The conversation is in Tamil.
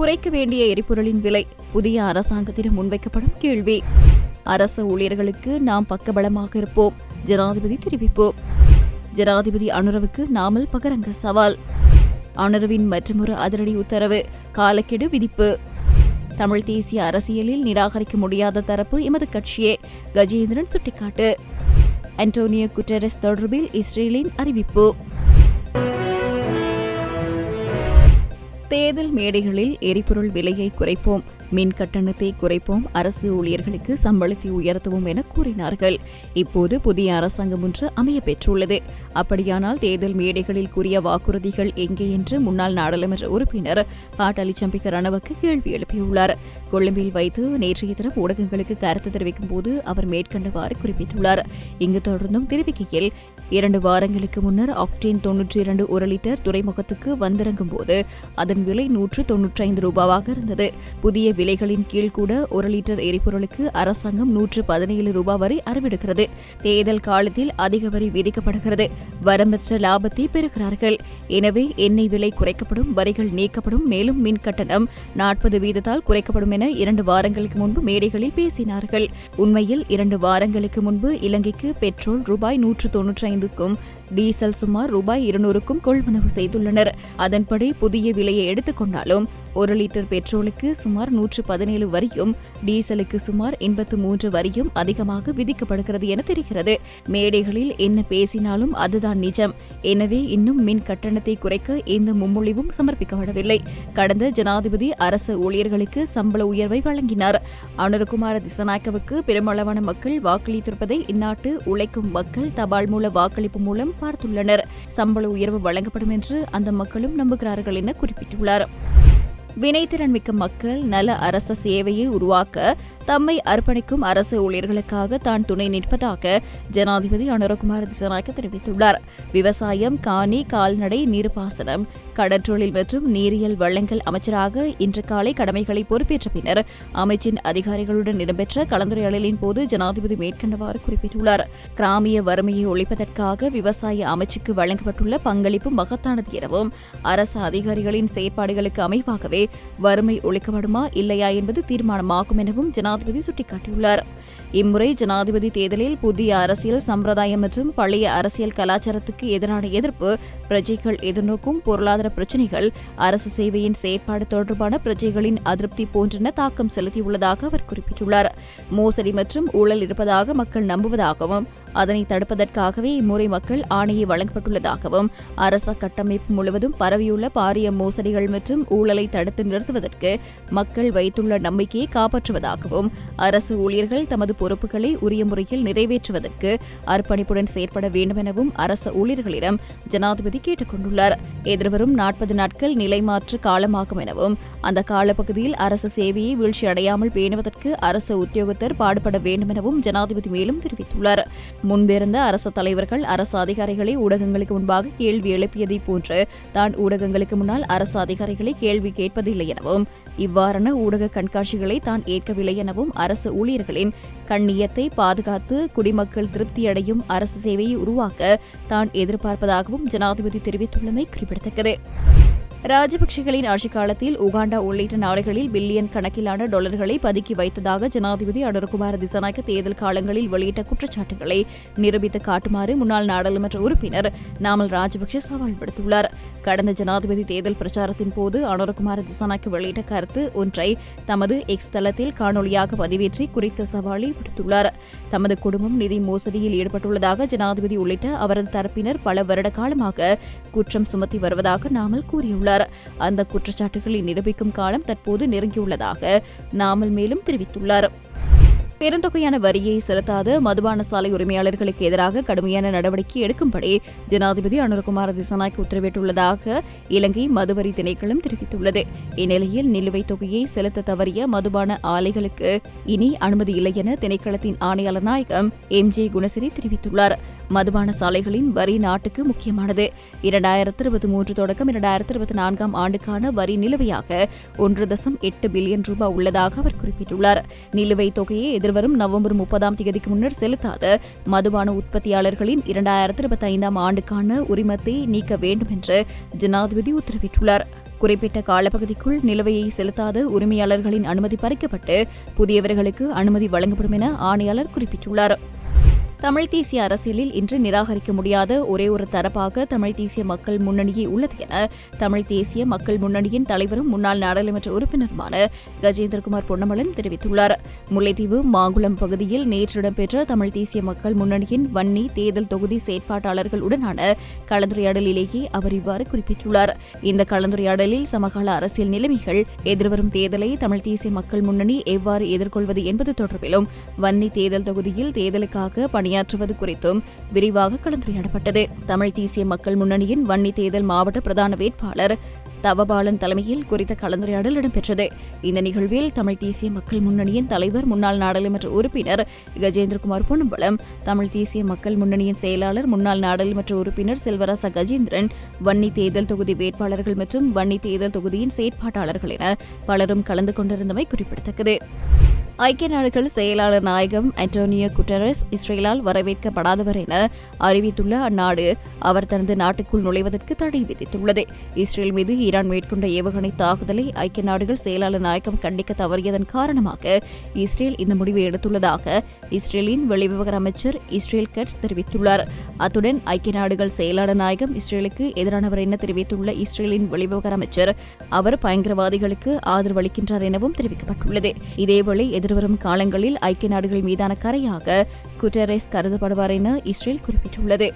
குறைக்க வேண்டிய எரிபொருளின் விலை புதிய அரசாங்கத்திடம் முன்வைக்கப்படும் கேள்வி. அரசு ஊழியர்களுக்கு நாம் பக்கபலமாக இருப்போம். ஜனாதிபதி தெரிவிப்பு. ஜனாதிபதி அனுரவுக்கு நாமல் பகரங்க சவால். அனுரவின் மற்றொரு அதிரடி உத்தரவு காலக்கெடு விதிப்பு. தமிழ் தேசிய அரசியலில் நிராகரிக்க முடியாத தரப்பு எமது கட்சியே கஜேந்திரன் சுட்டிக்காட்டு. அன்டோனியோ குட்டரஸ் தொடர்பில் இஸ்ரேலின் அறிவிப்பு. தேர்தல் மேடைகளில் எரிபொருள் விலையை குறைப்போம். மின் கட்டணத்தை குறைப்போம் அரசு ஊழியர்களுக்கு சம்பளத்தை உயர்த்துவோம் என கூறினார்கள். இப்போது புதிய அரசாங்கம் ஒன்று அமைய பெற்றுள்ளது. அப்படியானால் தேர்தல் மேடைகளில் கூறிய வாக்குறுதிகள் எங்கே என்று முன்னாள் நாடாளுமன்ற உறுப்பினர் பாட்டாளி சம்பிக்க ரணவுக்கு கேள்வி எழுப்பியுள்ளார். கொழும்பில் வைத்து நேற்றைய தினம் ஊடகங்களுக்கு கருத்து தெரிவிக்கும் போது அவர் மேற்கண்டவாறு குறிப்பிட்டுள்ளார். இங்கு தொடர்ந்தும் தெரிவிக்கையில் இரண்டு வாரங்களுக்கு முன்னர் ஆக்டேன் தொன்னூற்றி இரண்டு ஒரு லிட்டர் துறைமுகத்துக்கு வந்திறங்கும் போது அதன் விலை நூற்று தொன்னூற்றி ஐந்து ரூபாவாக இருந்தது. புதிய விலைகளின் கீழ் கூட ஒரு லிட்டர் எரிபொருளுக்கு அரசாங்கம் நூற்று பதினேழு ரூபாய் வரை அறிவிடுகிறது. தேர்தல் காலத்தில் அதிக வரி விதிக்கப்படுகிறது. வரம்பற்ற லாபத்தை பெறுகிறார்கள். எனவே எண்ணெய் விலை குறைக்கப்படும் வரிகள் நீக்கப்படும் மேலும் மின் கட்டணம் நாற்பது வீதத்தால் குறைக்கப்படும் என இரண்டு வாரங்களுக்கு முன்பு மேடைகளில் பேசினார்கள். உண்மையில் இரண்டு வாரங்களுக்கு முன்பு இலங்கைக்கு பெட்ரோல் ரூபாய் நூற்று தொன்னூற்றி ஐந்துக்கும் டீசல் சுமார் ரூபாய் இருநூறுக்கும் கொள்வனவு செய்துள்ளனர். அதன்படி புதிய விலையை எடுத்துக்கொண்டாலும் ஒரு லிட்டர் பெட்ரோலுக்கு சுமார் நூற்று பதினேழு வரியும் டீசலுக்கு சுமார் எண்பத்து மூன்று வரியும் அதிகமாக விதிக்கப்படுகிறது என தெரிகிறது. மேடைகளில் என்ன பேசினாலும் அதுதான் நிஜம். எனவே இன்னும் மின் கட்டணத்தை குறைக்க எந்த முன்மொழிவும் சமர்ப்பிக்கப்படவில்லை. கடந்த ஜனாதிபதி அரசு ஊழியர்களுக்கு சம்பள உயர்வை வழங்கினார். அனுரகுமார திசநாயக்கவுக்கு பெருமளவான மக்கள் வாக்களித்திருப்பதை இந்நாட்டு உழைக்கும் மக்கள் தபால் மூல வாக்களிப்பு மூலம் பார்த்துள்ளனர். சம்பள உயர்வு வழங்கப்படும் என்று அந்த மக்களும் நம்புகிறார்கள் என குறிப்பிட்டுள்ளார். வினைத்திறன் மிக்க மக்கள் நல அரச சேவையை உருவாக்க தம்மை அர்ப்பணிக்கும் அரசு ஊழியர்களுக்காக தான் துணை நிற்பதாக ஜனாதிபதி அனுரகுமார் திசநாயக்க தெரிவித்துள்ளார். விவசாயம் காணி கால்நடை நீர்ப்பாசனம் கடற்றொழில் மற்றும் நீரியல் வளங்கள் அமைச்சராக இன்று காலை கடமைகளை பொறுப்பேற்ற பின்னர் அமைச்சின் அதிகாரிகளுடன் இடம்பெற்ற கலந்துரையாடலின் போது ஜனாதிபதி மேற்கண்டவாறு குறிப்பிட்டுள்ளார். கிராமிய வறுமையை ஒழிப்பதற்காக விவசாய அமைச்சுக்கு வழங்கப்பட்டுள்ள பங்களிப்பு மகத்தானது எனவும் அரசு அதிகாரிகளின் செயற்பாடுகளுக்கு அமைவாகவே வறுமை ஒழிக்கப்படுமா இல்லையா என்பது தீர்மானமாகும் எனவும் ஜனாதிபதி சுட்டிக்காட்டியுள்ளார். இம்முறை ஜனாதிபதி தேர்தலில் புதிய அரசியல் சம்பிரதாயம் மற்றும் பழைய அரசியல் கலாச்சாரத்துக்கு எதிரான எதிர்ப்பு பிரஜைகள் எதிர்நோக்கும் பொருளாதார பிரச்சினைகள் அரசு சேவையின் செயற்பாடு தொடர்பான பிரஜைகளின் அதிருப்தி போன்றன தாக்கம் செலுத்தியுள்ளதாக அவர் குறிப்பிட்டுள்ளார். மோசடி மற்றும் ஊழல் இருப்பதாக மக்கள் நம்புவதாகவும் அதனை தடுப்பதற்காகவே இம்முறை மக்கள் ஆணையை வழங்கப்பட்டுள்ளதாகவும் அரச கட்டமைப்பு முழுவதும் பரவியுள்ள பாரிய மோசடிகள் மற்றும் ஊழலை தடுத்து நிறுத்துவதற்கு மக்கள் வைத்துள்ள நம்பிக்கையை காப்பாற்றுவதாகவும் அரசு ஊழியர்கள் தமது பொறுப்புகளை உரிய முறையில் நிறைவேற்றுவதற்கு அர்ப்பணிப்புடன் செயற்பட வேண்டும் எனவும் அரச ஊழியர்களிடம் ஜனாதிபதி கேட்டுக் கொண்டுள்ளார் எதிர்வரும் நாற்பது நாட்கள் நிலைமாற்று காலமாகும் எனவும் அந்த காலப்பகுதியில் அரசு சேவையை வீழ்ச்சியடையாமல் பேணுவதற்கு அரசு உத்தியோகத்தர் பாடுபட வேண்டும் எனவும் ஜனாதிபதி மேலும் தெரிவித்துள்ளார். முன்பிருந்த அரசு தலைவர்கள் அரசு அதிகாரிகளை ஊடகங்களுக்கு முன்பாக கேள்வி எழுப்பியதைப் போன்று தான் ஊடகங்களுக்கு முன்னால் அரசு அதிகாரிகளை கேள்வி கேட்பதில்லை எனவும் இவ்வாறான ஊடக கண்காட்சிகளை தான் ஏற்கவில்லை எனவும் அரசு ஊழியர்களின் கண்ணியத்தை பாதுகாத்து குடிமக்கள் திருப்தியடையும் அரசு சேவையை உருவாக்க தான் எதிர்பார்ப்பதாகவும் ஜனாதிபதி தெரிவித்துள்ளமை குறிப்பிடத்தக்கது. ராஜபக்சேகளின் ஆட்சிக் காலத்தில் உகாண்டா உள்ளிட்ட நாடுகளில் பில்லியன் கணக்கிலான டாலர்களை பதுக்கி வைத்ததாக ஜனாதிபதி அனுரகுமார திசநாயக்க தேர்தல் காலங்களில் வெளியிட்ட குற்றச்சாட்டுகளை நிரூபித்து காட்டுமாறு முன்னாள் நாடாளுமன்ற உறுப்பினர் நாமல் ராஜபக்சே சவால் விடுத்துள்ளார். கடந்த ஜனாதிபதி தேர்தல் பிரச்சாரத்தின் போது அனுரகுமார திசநாயக்க வெளியிட்ட கருத்து ஒன்றை தமது எக்ஸ் தளத்தில் காணொலியாக பதிவேற்றி குறித்த சவாலை விடுத்துள்ளார். தமது குடும்பம் நிதி மோசடியில் ஈடுபட்டுள்ளதாக ஜனாதிபதி உள்ளிட்ட அவரது தரப்பினர் பல வருட காலமாக குற்றம் சுமத்தி வருவதாக நாமல் கூறியுள்ளார். தெரிவித்துள்ளார் அந்த குற்றச்சாட்டுகளை நிரூபிக்கும் காலம் தற்போது நெருங்கியுள்ளதாக நாமல் மேலும் தெரிவித்துள்ளார். பெருந்தொகையான வரியை செலுத்தாத மதுபான சாலை உரிமையாளர்களுக்கு எதிராக கடுமையான நடவடிக்கை எடுக்கும்படி ஜனாதிபதி அனுரகுமார திசநாயக் உத்தரவிட்டுள்ளதாக இலங்கை மதுவரி திணைக்களம் தெரிவித்துள்ளது. இந்நிலையில் நிலுவைத் தொகையை செலுத்த தவறிய மதுபான ஆலைகளுக்கு இனி அனுமதி இல்லை என திணைக்களத்தின் ஆணையாளர் நாயகம் எம் ஜே குணசரி தெரிவித்துள்ளார். மதுபான சாலைகளின் வரி நாட்டுக்கு முக்கியமானது. இரண்டாயிரத்து இருபத்தி மூன்று தொடக்கம் இரண்டாயிரத்து இருபத்தி நான்காம் ஆண்டுக்கான வரி நிலுவையாக ஒன்று தசம் எட்டு பில்லியன் ரூபாய் உள்ளதாக அவர் குறிப்பிட்டுள்ளார். நிலுவைத் தொகையை எதிர்வரும் நவம்பர் முப்பதாம் தேதிக்கு முன்னர் செலுத்தாத மதுபான உற்பத்தியாளர்களின் இரண்டாயிரத்து இருபத்தி ஐந்தாம் ஆண்டுக்கான உரிமத்தை நீக்க வேண்டும் என்று ஜனாதிபதி உத்தரவிட்டுள்ளார். குறிப்பிட்ட காலப்பகுதிக்குள் நிலுவையை செலுத்தாத உரிமையாளர்களின் அனுமதி பறிக்கப்பட்டு புதியவர்களுக்கு அனுமதி வழங்கப்படும் என ஆணையாளர் குறிப்பிட்டுள்ளார். தமிழ் தேசிய அரசியலில் இன்று நிராகரிக்க முடியாத ஒரே ஒரு தரப்பாக தமிழ் தேசிய மக்கள் முன்னணியே உள்ளது என தமிழ் தேசிய மக்கள் முன்னணியின் தலைவரும் முன்னாள் நாடாளுமன்ற உறுப்பினருமான கஜேந்திரகுமார் பொன்னமலம் தெரிவித்துள்ளார். முல்லைத்தீவு மாங்குளம் பகுதியில் நேற்று இடம்பெற்ற தமிழ் தேசிய மக்கள் முன்னணியின் வன்னி தேர்தல் தொகுதி செயற்பாட்டாளர்களுடனான கலந்துரையாடலிலேயே அவர் இவ்வாறு குறிப்பிட்டுள்ளார். இந்த கலந்துரையாடலில் சமகால அரசியல் நிலைமைகள் எதிர்வரும் தேர்தலை தமிழ் தேசிய மக்கள் முன்னணி எவ்வாறு எதிர்கொள்வது என்பது தொடர்பிலும் வன்னி தேர்தல் தொகுதியில் தேர்தலுக்காக பணி பணியாற்றுவது குறித்தும் விரிவாக கலந்துரையாடப்பட்டது. தமிழ் தேசிய மக்கள் முன்னணியின் வன்னி தேர்தல் மாவட்ட பிரதான வேட்பாளர் தவபாலன் தலைமையில் குறித்த கலந்துரையாடல் இடம்பெற்றது. இந்த நிகழ்வில் தமிழ் தேசிய மக்கள் முன்னணியின் தலைவர் முன்னாள் நாடாளுமன்ற உறுப்பினர் கஜேந்திரகுமார் பொன்னம்பலம் தமிழ் தேசிய மக்கள் முன்னணியின் செயலாளர் முன்னாள் நாடாளுமன்ற உறுப்பினர் செல்வராச கஜேந்திரன் வன்னி தேர்தல் தொகுதி வேட்பாளர்கள் மற்றும் வன்னி தேர்தல் தொகுதியின் செயற்பாட்டாளர்கள் என பலரும் கலந்து கொண்டிருந்தமை குறிப்பிடத்தக்கது. ஐக்கிய நாடுகள் செயலாளர் நாயகம் அண்டோனியோ குட்டரஸ் இஸ்ரேலால் வரவேற்கப்படாதவர் என அறிவித்துள்ள அந்நாடு அவர் தனது நாட்டுக்குள் நுழைவதற்கு தடை விதித்துள்ளது. இஸ்ரேல் மீது ஈரான் மேற்கொண்ட ஏவுகணை தாக்குதலை ஐக்கிய நாடுகள் செயலாளர் நாயகம் கண்டிக்க தவறியதன் காரணமாக இஸ்ரேல் இந்த முடிவை எடுத்துள்ளதாக இஸ்ரேலின் வெளிவிவகார அமைச்சர் இஸ்ரேல் கட்ஸ் தெரிவித்துள்ளார். அத்துடன் ஐக்கிய நாடுகள் செயலாளர் நாயகம் இஸ்ரேலுக்கு எதிரானவர் என தெரிவித்துள்ள இஸ்ரேலின் வெளிவிவகார அமைச்சர் அவர் பயங்கரவாதிகளுக்கு ஆதரவு அளிக்கின்றார் எனவும் தெரிவிக்கப்பட்டுள்ளது. இதேவேளை எதிர்வரும் காலங்களில் ஐக்கிய நாடுகள் மீதான கரையாக குட்டரேஸ் கருதப்படுவார் என இஸ்ரேல் குறிப்பிட்டுள்ளது.